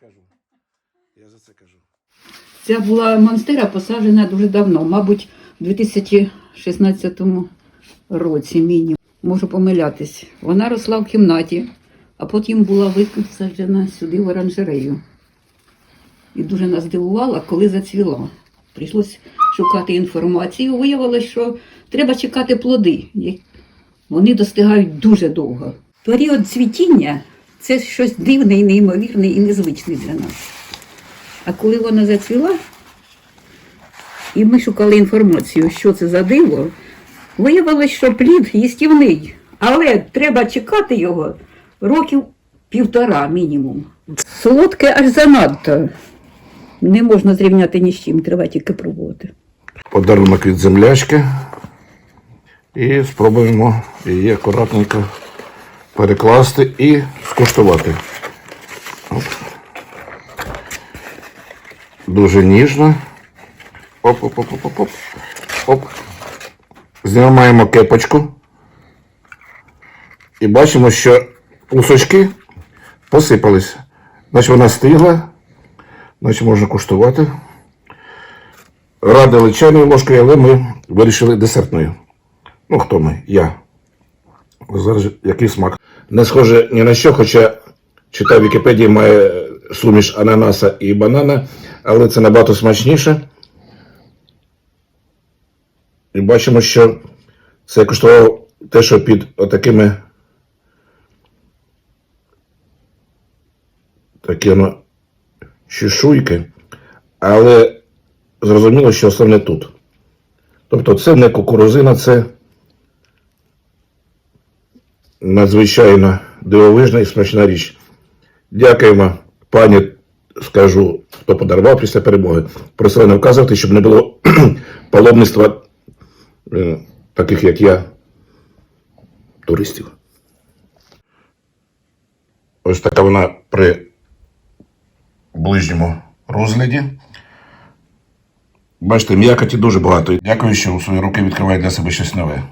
кажу. Я за це кажу. Ця була монстера посаджена дуже давно, мабуть, у 2016 році мінімум. Можу помилятись. Вона росла в кімнаті, а потім була висаджена сюди в оранжерею. І дуже нас здивувала, коли зацвіла. Прийшлось шукати інформацію. Виявилось, що треба чекати плоди. Вони достигають дуже довго. Період цвітіння це щось дивне і неймовірне і незвичне для нас. А коли вона зацвіла, і ми шукали інформацію, що це за диво, виявилось, що плід їстівний, але треба чекати його років півтора мінімум. Солодке аж занадто. Не можна зрівняти ні з чим, треба тільки пробувати. Подарунок від землячки. І спробуємо її акуратненько перекласти і скуштувати. Дуже ніжно. Оп-оп-оп-оп-оп. Оп. Знімаємо кепочку. І бачимо, що кусочки посипались. Значить вона стигла, значить можна куштувати. Радили чайною ложкою, але ми вирішили десертною. Ну, хто ми? Я. Зараз який смак. Не схоже ні на що, хоча читав Вікіпедії, має суміш ананаса і банана, але це набагато смачніше. І бачимо, що це коштувало те, що під отакими такі воно чешуйки, але зрозуміло, що основне тут. Тобто це не кукурузина, це надзвичайно дивовижна і смачна річ. Дякуємо, пані, скажу, хто подарував після перемоги. Просили вказувати, щоб не було паломництва е, таких, як я, туристів. Ось така вона при ближньому розгляді. Бачите, м'якоті дуже багато. Дякую, що у свої руки відкриває для себе щось нове.